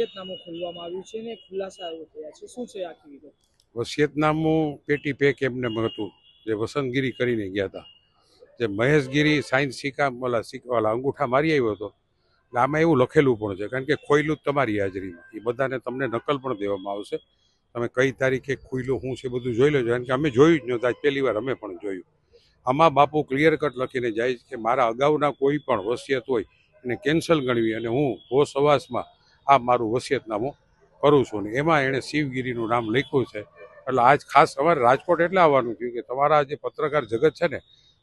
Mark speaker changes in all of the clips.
Speaker 1: વસિયતનામું ખોલવામાં આવ્યું છે ને ખુલાસાઓ થયા છે. શું છે આખી વિગત?
Speaker 2: વસિયતનામું પેટી પેક એમને હતું, જે વસંતગીરી કરીને ગયા હતા. જે મહેશગીરી સાયન્સ શીખા ઓલા અંગૂઠા મારી આવ્યો હતો. એટલે આમાં એવું લખેલું પણ છે, કારણ કે ખોયલું જ તમારી હાજરીમાં. એ બધાને તમને નકલ પણ દેવામાં આવશે. તમે કઈ તારીખે ખુલ્યું શું છે બધું જોઈ લેજો, કારણ કે અમે જોયું જ નહોતું. આજ પહેલી વાર અમે પણ જોયું. આમાં બાપુ ક્લિયર કટ લખીને જાય કે મારા અગાઉના કોઈ પણ વસિયત હોય એને કેન્સલ ગણવી અને હું હોશ હવાસમાં આ મારું વસિયતનામું કરું છું ને એમાં એણે શિવગીરીનું નામ લખ્યું છે. એટલે આજ ખાસ અમારે રાજકોટ એટલે આવવાનું થયું કે તમારા જે પત્રકાર જગત છે ને,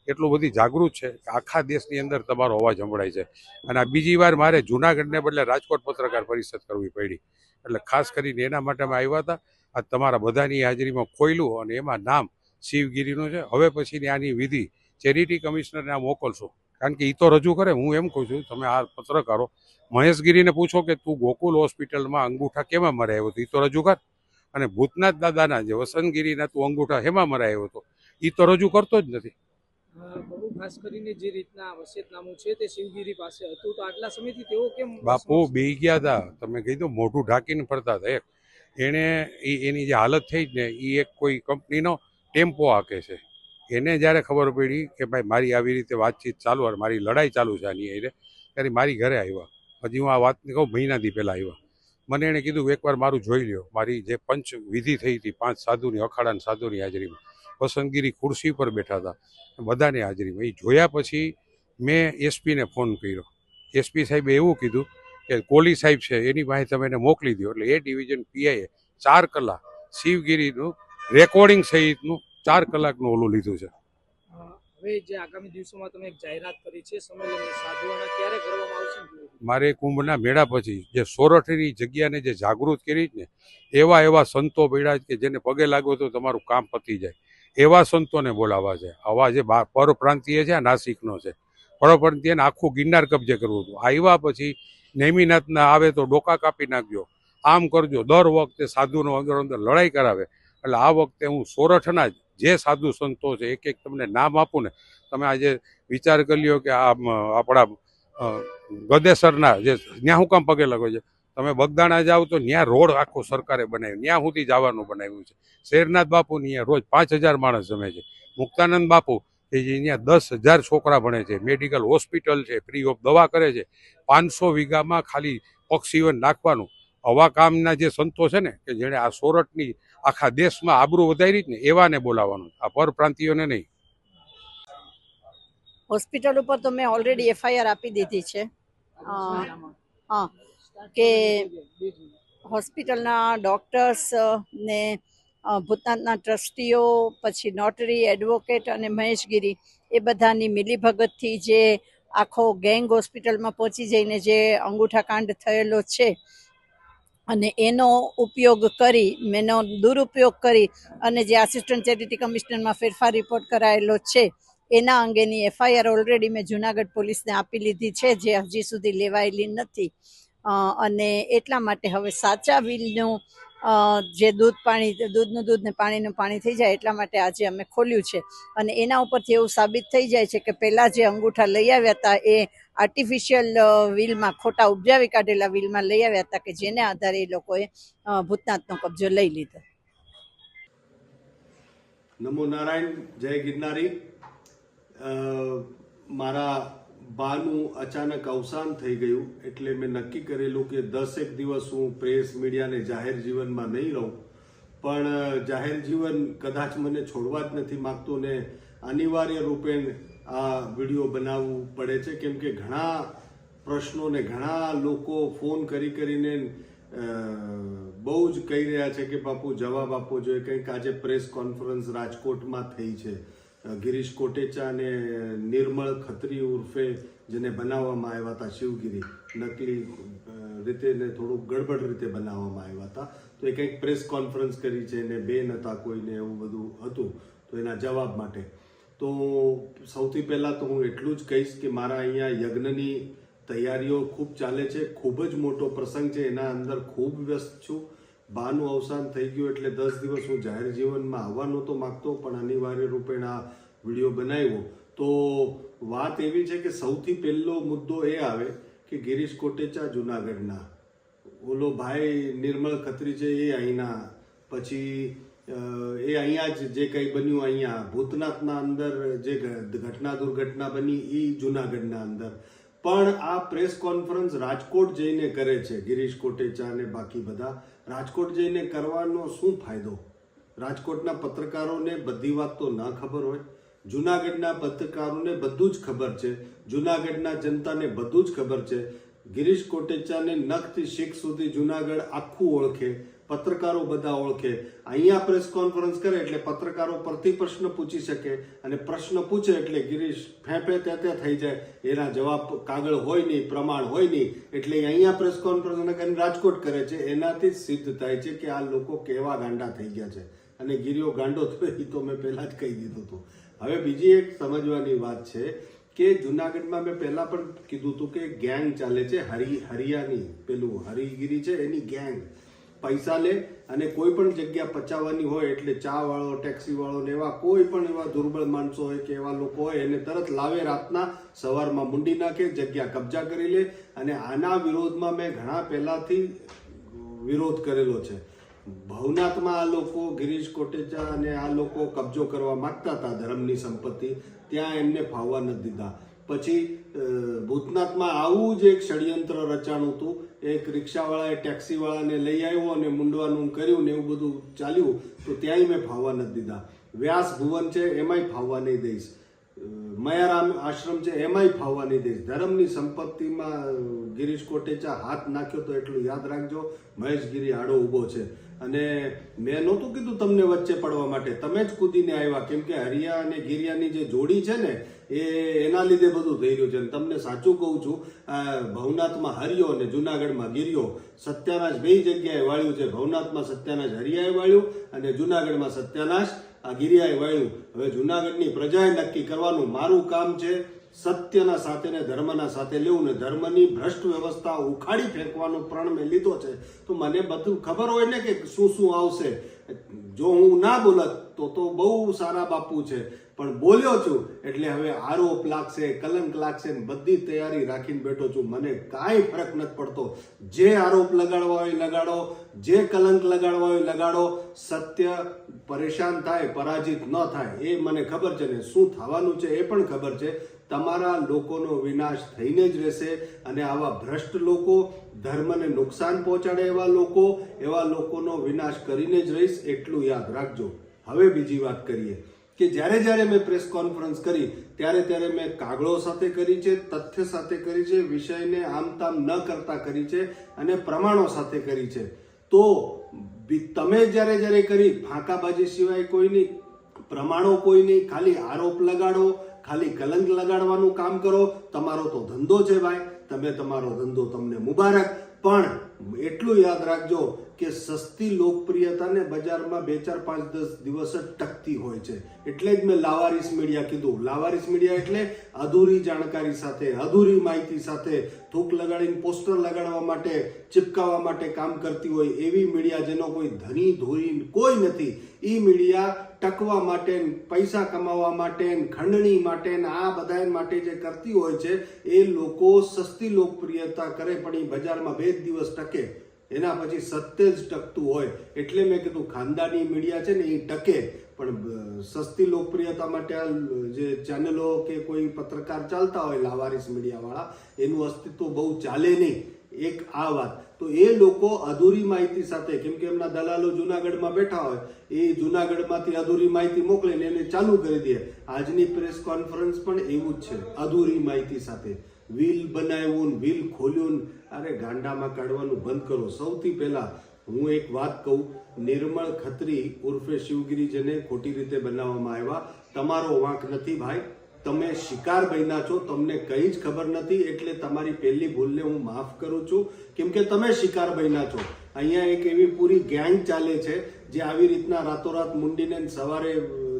Speaker 2: એટલું બધી જાગૃત છે કે આખા દેશની અંદર તમારો અવાજ સંભળાય છે. અને આ બીજી વાર મારે જુનાગઢને બદલે રાજકોટ પત્રકાર પરિષદ કરવી પડી. એટલે ખાસ કરીને એના માટે અમે આવ્યા હતા. આ તમારા બધાની હાજરીમાં ખોયલું અને એમાં નામ શિવગીરીનું છે. હવે પછીની આની વિધિ ચેરિટી કમિશનરને આ મોકલશો. કારણ કે એ તો રજૂ કરે હું એમ કહું છું તમે આ પત્રકારો મહેશગીરીને પૂછો કે તું ગોકુલ હોસ્પિટલમાં અંગૂઠા કેમાં મરાયો હતો એ તો રજૂ કર. અને ભૂતનાથ દાદાના જે વસંતગીરીના તું અંગૂઠા હેમાં મરાયો હતો એ તો રજૂ કરતો જ નથી.
Speaker 1: ખાસ કરીને જે રીતના વસિયતનામું છે તે શિવગીરી પાસે હતું તો આટલા સમયથી તેઓ કેમ
Speaker 2: બાપુ બે ગયા હતા તમે કહી દો મોઢું ઢાંકીને ફરતા હતા એક એણે એની જે હાલત થઈ જ ને એ એક કોઈ કંપનીનો ટેમ્પો આંકે છે. એને જ્યારે ખબર પડી કે ભાઈ, મારી આવી રીતે વાતચીત ચાલુ અને મારી લડાઈ ચાલુ છે આની હારે ત્યારે મારી ઘરે આવ્યા. હજી હું આ વાતને કહું, મહિનાથી પહેલાં આવ્યા. મને એણે કીધું, એકવાર મારું જોઈ લ્યો. મારી જે પંચ વિધિ થઈ હતી, પાંચ સાધુની અખાડાની સાધુની હાજરીમાં પસંદગીરી ખુરશી પર બેઠા હતા, બધાની હાજરીમાં. એ જોયા પછી મેં એસપીને ફોન કર્યો. એસપી સાહેબે એવું કીધું કે કોલી સાહેબ છે, એની પાસે તમે એને મોકલી દો એટલે એ ડિવિઝન પીઆઈએ ચાર કલાક શિવગીરીનું રેકોર્ડિંગ સહિતનું ચાર કલાકનું ઓલું લીધું છે.
Speaker 1: હવે જે આગામી દિવસોમાં તમે એક જાહેરાત કરી છે સાધુઓના ક્યારે કરવામાં આવશે
Speaker 2: મારે કુંભના મેળા પછી જે સોરઠની જગ્યાને જે જાગૃત કરી ને એવા એવા સંતો પડ્યા કે જેને પગે લાગો તો તમારું કામ પતી જાય. એવા સંતોને બોલાવવા છે. આવા જે પરપ્રાંતિય પરપ્રાંતીય છે આ નાસિકનો છે. પરપ્રાંતીયને આખું ગિરનાર કબજે કરવું હતું. આવ્યા પછી નેમિનાથના આવે તો ડોકા કાપી નાખજો. આમ કરજો. દર વખતે સાધુનો અંદર અંદર લડાઈ કરાવે. એટલે આ વખતે હું સોરઠના જ જે સાધુ સંતો છે, એક એક તમને નામ આપું ને, તમે આજે વિચાર કરી લ્યો કે આ આપણા ગદેસરના જે ત્યાં હું કામ પગે લાગો છે. તમે બગદાણા જાઓ તો ત્યાં રોડ આખો સરકારે બનાવ્યો ત્યાં સુધી જવાનું બનાવ્યું છે. શેરનાથ બાપુ ત્યાં રોજ પાંચ હજાર માણસ જમે છે. મુક્તાનંદ બાપુ કે જે અહીંયા દસ હજાર છોકરા ભણે છે, મેડિકલ હોસ્પિટલ છે, ફ્રી ઓફ દવા કરે છે. પાંચસો વીઘામાં ખાલી પક્ષીઓ નાખવાનું. આવા કામના જે સંતો છે ને, કે જેણે આ સોરઠની આખા દેશમાં આબરૂ વધારી જ ને એવાને બોલાવવાનું આ પરપ્રાંતિયોને નહીં.
Speaker 3: હોસ્પિટલ ઉપર તો મેં ઓલરેડી એફઆઈઆર આપી દીધી છે. હા કે હોસ્પિટલના ડોક્ટર્સ ને ભૂતાનના ટ્રસ્ટીઓ, પછી નોટરી એડવોકેટ અને મહેશગીરી એ બધાની મિલીભગતથી જે આખો ગેંગ હોસ્પિટલમાં પહોંચી જઈને જે અંગૂઠા કાંડ થયેલો છે અને એનો ઉપયોગ કરી મેનો દુરુપયોગ કરી અને જે આસિસ્ટન્ટ ચેરિટી કમિશનરમાં ફેરફાર રિપોર્ટ કરાયેલો છે એના અંગેની એફઆઈઆર ઓલરેડી મેં જુનાગઢ પોલીસને આપી લીધી છે જે હજી સુધી લેવાયેલી નથી. અને એટલા માટે હવે સાચા બિલનું અ, જે દૂધ પાણી, દૂધનું દૂધ ને પાણીનું પાણી થઈ જાય એટલા માટે આજે અમે ખોલ્યું છે. અને એના ઉપરથી એવું સાબિત થઈ જાય છે કે પહેલાં જે અંગૂઠા લઈ આવ્યા હતા એ આર્ટિફિશિયલ વ્હીલમાં ખોટા ઉપજાવી કાઢેલા વ્હીલમાં લઈ આવ્યા હતા કે જેને આધારે એ લોકોએ ભૂતનાથનો કબજો લઈ લીધો.
Speaker 4: નમો નારાયણ, જય ગિરનારી. મારા બાનું અચાનક અવસાન થઈ ગયું એટલે મેં નક્કી કરેલું કે દસ એક દિવસ હું પ્રેસ મીડિયાને જાહેર જીવનમાં નહીં રહું. પણ જાહેર જીવન કદાચ મને છોડવા જ નથી માગતું ને અનિવાર્ય રૂપે આ વીડિયો બનાવવું પડે છે. કેમ કે ઘણા પ્રશ્નો ને ઘણા લોકો ફોન કરી કરીને બહુ જ કહી રહ્યા છે કે, બાપુ જવાબ આપવો જોઈએ. કંઈક આજે પ્રેસ કોન્ફરન્સ રાજકોટમાં થઈ છે. ગિરીશ કોટેચા અને નિર્મળ ખત્રી ઉર્ફે જેને બનાવવામાં આવ્યા હતા શિવગીરી, નકલી રીતે ને થોડુંક ગડબડ રીતે બનાવવામાં આવ્યા હતા. તો એ કંઈક પ્રેસ કોન્ફરન્સ કરી છે ને બેન હતા કોઈને એવું બધું હતું, તો એના જવાબ માટે. તો સૌથી પહેલાં તો હું એટલું જ કહીશ કે મારા અહીંયા યજ્ઞની તૈયારીઓ ખૂબ ચાલે છે. ખૂબ જ મોટો પ્રસંગ છે. એના અંદર ખૂબ વ્યસ્ત છું. બાનું અવસાન થઈ ગયું એટલે દસ દિવસ હું જાહેર જીવનમાં આવવા નહોતો માગતો, પણ અનિવાર્ય રૂપે આ વીડિયો બનાવ્યો. તો વાત એવી છે કે સૌથી પહેલો મુદ્દો એ આવે કે ગિરીશ કોટેચા જુનાગઢના. ઓલો ભાઈ નિર્મળ ખત્રી છે એ અહીંના. પછી એ અહીંયા જ જે કંઈ બન્યું અહીંયા, ભૂતનાથના અંદર જે ઘટના દુર્ઘટના બની એ જુનાગઢના અંદર. પણ આ પ્રેસ કોન્ફરન્સ રાજકોટ જઈને કરે છે ગિરીશ કોટેચા અને બાકી બધા. રાજકોટ જઈને કરવાનો શું ફાયદો? રાજકોટના પત્રકારોને બધી વાત તો ના ખબર હોય. જુનાગઢના પત્રકારોને બધું જ ખબર છે. જુનાગઢના જનતાને બધું જ ખબર છે. ગિરીશ કોટેચાને નખથી શીખ સુધી જુનાગઢ આખું ઓળખે. પત્રકારો બધા ઓળખે. અહીંયા પ્રેસ કોન્ફરન્સ કરે એટલે પત્રકારો પરથી પ્રશ્ન પૂછી શકે અને પ્રશ્ન પૂછે એટલે ગિરીશ ફેંફે તે તે થઈ જાય. એના જવાબ કાગળ હોય નહીં, પ્રમાણ હોય નહીં. એટલે અહીંયા પ્રેસ કોન્ફરન્સ કરીને રાજકોટ કરે છે. એનાથી સિદ્ધ થાય છે કે આ લોકો કેવા ગાંડા થઈ ગયા છે. અને ગિરિયો ગાંડો થયો એ તો મેં પહેલાં જ કહી દીધું હતું. હવે બીજી એક સમજવાની વાત છે કે જુનાગઢમાં મેં પહેલાં પણ કીધું હતું કે ગેંગ ચાલે છે હરી હરિયાની પેલું હરિગીરી છે, એની ગેંગ પૈસા લે અને કોઈ પણ જગ્યા પચાવવાની હોય એટલે ચા વાળો, ટેક્સી વાળો ને એવા કોઈ પણ એવા દુર્બળ માણસો હોય કે એવા લોકો હોય, એને તરત લાવે રાતના, સવારમાં મુંડી નાખે, જગ્યા કબજા કરી લે અને આના વિરોધમાં મેં ઘણા પહેલાથી વિરોધ કરેલો છે. ભવનાથમાં આ લોકો, ગિરીશ કોટેચા અને આ લોકો કબજો કરવા માગતા હતા ધર્મની સંપત્તિ, ત્યાં એમને ફાવવા નથી દીધા. પછી ભૂતનાથમાં આવું જ એક ષડયંત્ર રચાણું હતું એક રિક્ષાવાળાએ ટેક્સીવાળાને લઈ આવ્યો અને મુંડવાનું કર્યું ને એવું બધું ચાલ્યું, તો ત્યાંય મેં ફાવવા નથી દીધા. વ્યાસ ભુવન છે, એમાંય ફાવવા નહીં દઈશ. મયારામ આશ્રમ છે, એમાંય ફાવવા નહીં દઈશ. ધર્મની સંપત્તિમાં ગિરીશ કોટેચા હાથ નાખ્યો તો એટલું યાદ રાખજો, મહેશગીરી આડો ઊભો છે. અને મેં નહોતું કીધું તમને વચ્ચે પડવા માટે. તમે જ કૂદીને આવ્યા, કેમ કે હરિયા અને ગિરિયાની જે જોડી છે ને એ એના લીધે બધું થઈ રહ્યું છે. તમને સાચું કહું છું ભવનાથમાં હરિયો અને જુનાગઢમાં ગિરિયો સત્યાનાશ બે જગ્યાએ વાળ્યું છે. ભવનાથમાં સત્યાનાશ, હરિયાએ વાળ્યું અને જુનાગઢમાં સત્યાનાશ, આ ગિરિયાએ વાળ્યું. હવે જુનાગઢની પ્રજાએ નક્કી કરવાનું મારું કામ છે સત્યના સાથે ને ધર્મના સાથે લેવું ને ધર્મની ભ્રષ્ટ વ્યવસ્થા ઉખાડી ફેંકવાનો પ્રણ મેં લીધો છે. તો મને બધું ખબર હોય ને કે શું શું આવશે. જો હું ના બોલત તો તો બહુ સારા બાપુ છે. પણ બોલ્યો છું, એટલે હવે આરોપ લાગશે, કલંક લાગશે બધી તૈયારી રાખીને બેઠો છું. મને કાંઈ ફરક નથી પડતો. જે આરોપ લગાડવા હોય લગાડો, જે કલંક લગાડવા હોય લગાડો, સત્ય પરેશાન થાય, પરાજિત ન થાય, એ મને ખબર છે ને શું થવાનું છે એ પણ ખબર છે. તમારા લોકોનો વિનાશ થઈને જ રહેશે અને આવા ભ્રષ્ટ લોકો ધર્મને નુકસાન પહોંચાડે એવા લોકો, એવા લોકોનો વિનાશ કરીને જ રહીશ, એટલું યાદ રાખજો. હવે બીજી વાત કરીએ. કે જ્યારે જ્યારે મેં પ્રેસ કોન્ફરન્સ કરી, ત્યારે ત્યારે મેં કાગળો સાથે કરી છે, તથ્ય સાથે કરી છે, વિષયને આમ તામ ન કરતા કરી છે અને પ્રમાણો સાથે કરી છે. તો તમે જ્યારે જ્યારે કરી, ફાંકાબાજી સિવાય કોઈ નહીં, પ્રમાણો કોઈ નહીં, ખાલી આરોપ લગાડો, ખાલી કલંક લગાડવાનું કામ કરો, તમારો તો ધંધો છે ભાઈ. તમે તમારો ધંધો તમને મુબારક. પણ એટલું યાદ રાખજો કે સસ્તી લોકપ્રિયતાને બજારમાં બે ચાર પાંચ દસ દિવસ જ ટકતી હોય છે. એટલે જ મેં લાવારીસ મીડિયા કીધું. લાવારીસ મીડિયા એટલે અધૂરી જાણકારી સાથે, અધૂરી માહિતી સાથે થૂક લગાડીને પોસ્ટર લગાડવા માટે, ચિપકાવવા માટે કામ કરતી હોય એવી મીડિયા જેનો કોઈ ધની ધોરી કોઈ નથી. એ મીડિયા ટકવા માટે, પૈસા કમાવા માટે, ખંડણી માટે આ બધા માટે જે કરતી હોય છે, એ લોકો સસ્તી લોકપ્રિયતા કરે, પણ એ બજારમાં બે જ દિવસ ટકે. એના પછી સત્ય જ ટકતું હોય. એટલે મેં કીધું, ખાનદાની મીડિયા છે ને એ ટકે. પણ સસ્તી લોકપ્રિયતા માટે આ જે ચેનલો કે કોઈ પત્રકાર ચાલતા હોય, લાવારીસ મીડિયાવાળા, એનું અસ્તિત્વ બહુ ચાલે નહીં. એક આ વાત. તો એ લોકો અધૂરી માહિતી સાથે, કેમ કે એમના દલાલો જુનાગઢમાં બેઠા હોય, એ જુનાગઢમાંથી અધૂરી માહિતી મોકલે ને એને ચાલુ કરી દે. આજની પ્રેસ કોન્ફરન્સ પણ એવું જ છે, અધૂરી માહિતી સાથે. વ્હીલ બનાવ્યું વ્હીલ ખોલ્યું અરે ગાંડામાં કાઢવાનું બંધ કરો. સૌથી પહેલા હું એક વાત કહું, નિર્મળ ખત્રી ઉર્ફે શિવગીરીજીને ખોટી રીતે બનાવવામાં આવ્યા. તમારો વાંક નથી ભાઈ. તમે શિકાર બન્યા છો, તમને કંઈ જ ખબર નથી, એટલે તમારી પહેલી ભૂલને હું માફ કરું છું. કેમ કે તમે શિકાર બન્યા છો. અહીંયા એક એવી પૂરી ગેંગ ચાલે છે, જે આવી રીતના રાતોરાત મુંડીને સવારે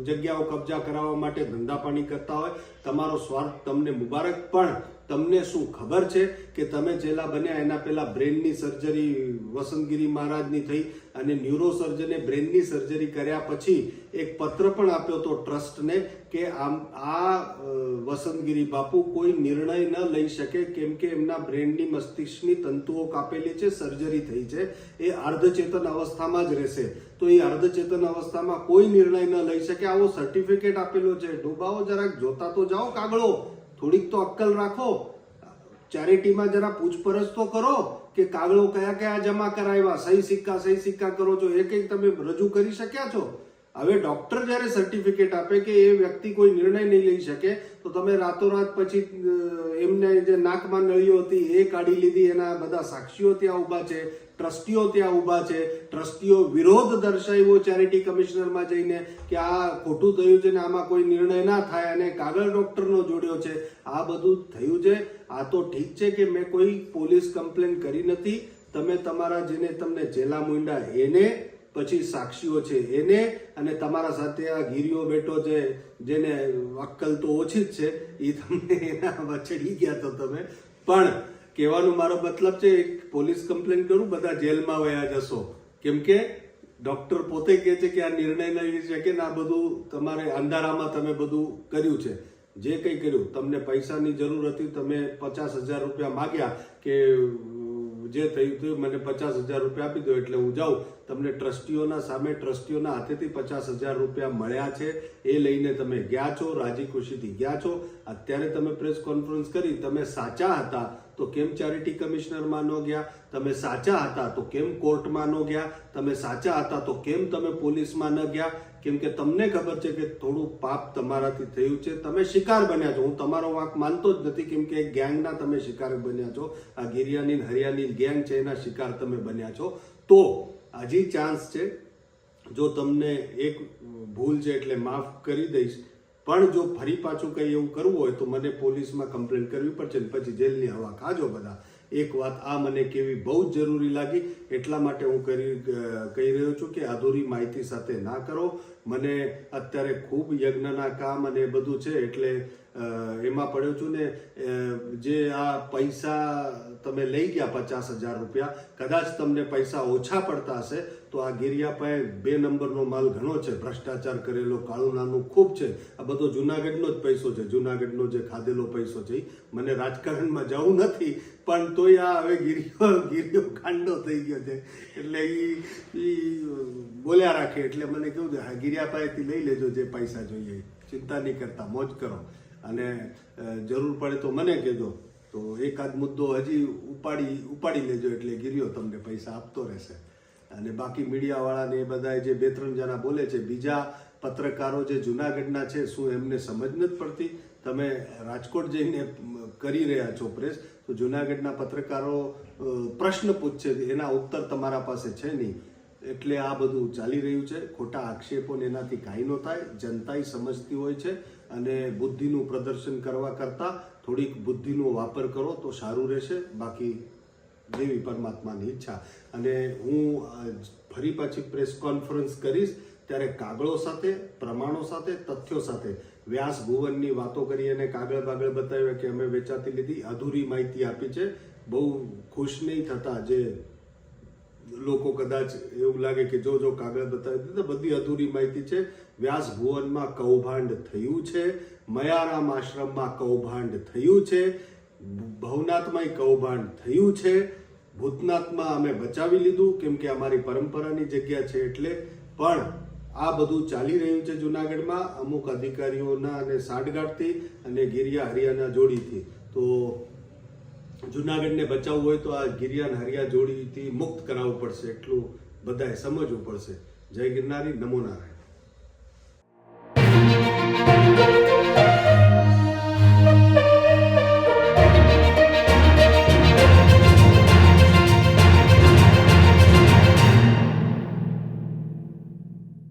Speaker 4: જગ્યાઓ કબજા કરાવવા માટે ધંધા પાણી કરતા હોય. તમારો સ્વાર્થ તમને મુબારક. પણ તમને શું ખબર છે કે તમે જેલા બન્યા, એના પહેલાં બ્રેનની સર્જરી, વસંતગીરી મહારાજની થઈ અને ન્યુરોસર્જને બ્રેનની સર્જરી કર્યા પછી એક પત્ર પણ આપ્યો હતો ટ્રસ્ટને કે આમ, આ વસંતગીરી બાપુ કોઈ નિર્ણય ન લઈ શકે કેમ કે એમના બ્રેનની મસ્તિષ્કની તંતુઓ કાપેલી છે, સર્જરી થઈ છે. એ અર્ધચેતન અવસ્થામાં જ રહેશે. તો એ અર્ધચેતન અવસ્થામાં કોઈ નિર્ણય ન લઈ શકે. આવો સર્ટિફિકેટ આપેલો છે. ડૂબાવો જરાક, જોતા તો જાઓ કાગળો. થોડીક તો અક્કલ રાખો. ચેરિટીમાં જરા પૂછપરછ તો કરો કે કાગળો કયા કયા જમા કરાવ્યા, સહી સિક્કા સહી સિક્કા કરો છો એક એક તમે રજૂ કરી શક્યા છો? હવે ડોક્ટર જ્યારે સર્ટિફિકેટ આપે કે એ વ્યક્તિ કોઈ નિર્ણય નહીં લઈ શકે, તો તમે રાતોરાત પછી એમને જે નાકમાં નળીઓ હતી એ કાઢી લીધી, એના બધા સાક્ષીઓ ત્યાં ઊભા છે ટ્રસ્ટીઓ ત્યાં ઊભા છે, ટ્રસ્ટીઓ વિરોધ દર્શાવ્યો ચેરિટી કમિશનરમાં જઈને કે આ ખોટું થયું છે ને આમાં કોઈ નિર્ણય ના થાય અને કાગળ ડૉક્ટરનો જોડ્યો છે. આ બધું થયું છે. આ તો ઠીક છે કે મેં કોઈ પોલીસ કમ્પ્લેન કરી નથી. તમે તમારા જેને તમને જેલા મુંડા એને, પછી સાક્ષીઓ છે એને અને તમારા સાથે આ ગીરીઓ બેઠો છે જેને અક્કલ તો ઓછી જ છે. એ તમને એના ચડી ગયા તો તમે. પણ કહેવાનો મારો મતલબ છે, એક પોલીસ કમ્પ્લેન કરું, બધા જેલમાં વયા જશો. કેમ કે ડૉક્ટર પોતે કહે છે કે આ નિર્ણય લઈ શકે ને, આ બધું તમારે અંધારામાં તમે બધું કર્યું છે. જે કંઈ કર્યું, તમને પૈસાની જરૂર હતી, તમે પચાસ હજાર રૂપિયા માગ્યા કે જે થયું થયું, મને પચાસ હજાર રૂપિયા આપી દો, એટલે હું જાઉં. તમને ટ્રસ્ટીઓના સામે, ટ્રસ્ટીઓના હાથેથી પચાસ હજાર રૂપિયા મળ્યા છે, એ લઈને તમે ગયા છો, રાજી ખુશીથી ગયા છો. અત્યારે તમે પ્રેસ કોન્ફરન્સ કરી, તમે સાચા હતા. તો કેમ ચેરિટી કમિશનરમાં ન ગયા? તમે સાચા હતા તો કેમ કોર્ટમાં ન ગયા? તમે સાચા હતા તો કેમ તમે પોલીસમાં ન ગયા? કેમ કે તમને ખબર છે કે થોડું પાપ તમારાથી થયું છે. તમે શિકાર બન્યા છો. હું તમારો વાંક માનતો જ નથી કેમ કે ગેંગના તમે શિકાર બન્યા છો. આ ગિરિયાની હરિયાની ગેંગ છે એના શિકાર તમે બન્યા છો. તો હજી ચાન્સ છે જો તમને એક ભૂલ છે એટલે માફ કરી દઈશ. પણ જો ફરી પાછું કંઈ એવું કરવું હોય તો મને પોલીસમાં કમ્પ્લેન કરવી પડશે ને પછી જેલની હવા ખાજો બધા. એક વાત આ મને કેવી બહુ જ જરૂરી લાગી. એટલા માટે હું કરી, કહી રહ્યો છું કે અધૂરી માહિતી સાથે ના કરો. મને અત્યારે ખૂબ યજ્ઞના કામ અને એ બધું છે એટલે એમાં પડ્યો છું ને જે આ પૈસા તમે લઈ ગયા પચાસ હજાર રૂપિયા, કદાચ તમને પૈસા ઓછા પડતા હશે તો આ ગિરિયા પાસે બે નંબરનો માલ ઘણો છે. ભ્રષ્ટાચાર કરેલો, કાળું નાનું ખૂબ છે. આ બધો જુનાગઢનો જ પૈસો છે. જુનાગઢનો જે ખાધેલો પૈસો છે મને રાજકારણમાં જવું નથી, પણ તોય આ હવે ગિરિયો ગિરિયો કાંડો થઈ ગયો છે. એટલે એ બોલ્યા રાખે. એટલે મને કેવું છે, હા ગિરિયા પાસેથી લઈ લેજો જે પૈસા જોઈએ. ચિંતા નહીં કરતા, મોજ કરો. અને જરૂર પડે તો મને કહેજો. તો એકાદ મુદ્દો હજી ઉપાડી ઉપાડી લેજો એટલે ગિરિયો તમને પૈસા આપતો રહેશે. અને બાકી મીડિયાવાળાને એ બધા જે બે ત્રણ જણા બોલે છે, બીજા પત્રકારો જે જુનાગઢના છે, શું એમને સમજ નથી પડતી? તમે રાજકોટ જઈને કરી રહ્યા છો પ્રેસ, તો જુનાગઢના પત્રકારો પ્રશ્ન પૂછશે એના ઉત્તર તમારા પાસે છે નહીં. એટલે આ બધું ચાલી રહ્યું છે. ખોટા આક્ષેપોને એનાથી કાંઈ ન થાય. જનતાએ સમજતી હોય છે અને બુદ્ધિનું પ્રદર્શન કરવા કરતાં થોડીક બુદ્ધિનો વાપર કરો તો સારું રહેશે. બાકી જેવી પરમાત્માની ઈચ્છા. અને હું ફરી પાછી પ્રેસ કોન્ફરન્સ કરીશ ત્યારે કાગળો સાથે, પ્રમાણો સાથે, તથ્યો સાથે. વ્યાસ ભુવનની વાતો કરી અને કાગળ બાગળ બતાવ્યા કે અમે વેચાતી લીધી. અધૂરી માહિતી આપી છે. બહુ ખુશ નહીં થતા જે લોકો કદાચ એવું લાગે કે જો જો કાગળ બતાવી દીધું, બધી અધૂરી માહિતી છે. વ્યાસ ભુવનમાં કૌભાંડ થયું છે. મયારામ આશ્રમમાં કૌભાંડ થયું છે. ભવનાથમાંય કૌભાંડ થયું છે. ભૂતનાથમાં અમે બચાવી લીધું, કેમ કે અમારી પરંપરાની જગ્યા છે એટલે. પણ આ બધું ચાલી રહ્યું છે જુનાગઢમાં, અમુક અધિકારીઓના અને સાંઠગાંઠથી અને ગિરિયા હરિયાના જોડીથી. તો જુનાગઢને બચાવવું હોય તો આ ગિરિયાન હરિયા જોડીથી મુક્ત કરાવવું પડશે, એટલું બધાએ સમજવું પડશે. જય ગિરનારી, નમો નારાયણ.